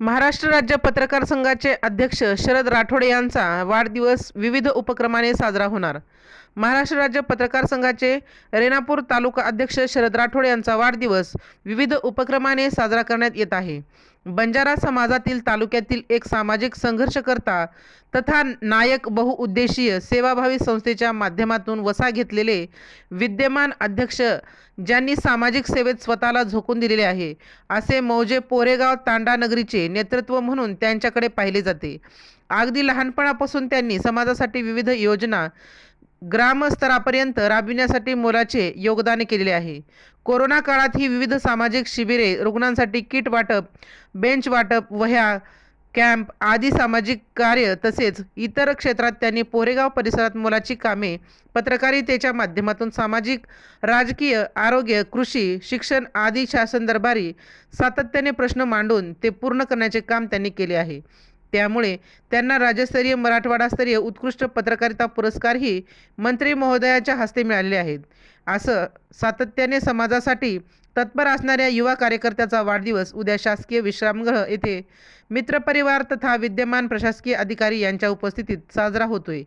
महाराष्ट्र राज्य पत्रकार संघाचे अध्यक्ष शरद राठोडे यांचा वाढदिवस विविध उपक्रमाने साजरा होणार. महाराष्ट्र राज्य पत्रकार संघाचे रेणापूर तालुका अध्यक्ष शरद राठोड यांचा वाढदिवस विविध उपक्रमाने साजरा करण्यात येत आहे. बंजारा समाजातील तालुक्यातील एक सामाजिक संघर्षकर्ता तथा नायक बहुउद्देशीय सेवाभावी संस्थेच्या माध्यमातून वसा घेतलेले विद्यमान अध्यक्ष ज्यांनी सामाजिक सेवेत स्वतःला झोकून दिलेले आहे असे मौजे पोरेगाव तांडा नगरीचे नेतृत्व म्हणून त्यांच्याकडे पाहिले जाते. अगदी लहानपणापासून त्यांनी समाजासाठी विविध योजना ग्रामस्तरापर्यंत राबविण्यासाठी मोलाचे योगदान केलेले आहे. कोरोना काळात ही विविध सामाजिक शिबिरे रुग्णांसाठी किट वाटप बेंच वाटप वह्या कॅम्प आदी सामाजिक कार्य तसेच इतर क्षेत्रात त्यांनी पोरेगाव परिसरात मोलाची कामे पत्रकारितेच्या माध्यमातून सामाजिक राजकीय आरोग्य कृषी शिक्षण आदी शासन दरबारी सातत्याने प्रश्न मांडून ते पूर्ण करण्याचे काम त्यांनी केले आहे. त्यामुळे त्यांना राज्यस्तरीय मराठवाडास्तरीय उत्कृष्ट पत्रकारिता पुरस्कारही मंत्री महोदयाच्या हस्ते मिळालेले आहेत. असं सातत्याने समाजासाठी तत्पर असणाऱ्या युवा कार्यकर्त्याचा वाढदिवस उद्या शासकीय विश्रामगृह येथे मित्रपरिवार तथा विद्यमान प्रशासकीय अधिकारी यांच्या उपस्थितीत साजरा होतोय.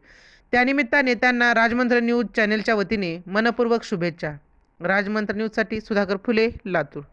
त्यानिमित्ताने त्यांना राजमंत्र न्यूज चॅनेलच्या वतीने मनपूर्वक शुभेच्छा. राजमंत्र न्यूजसाठी सुधाकर फुले लातूर.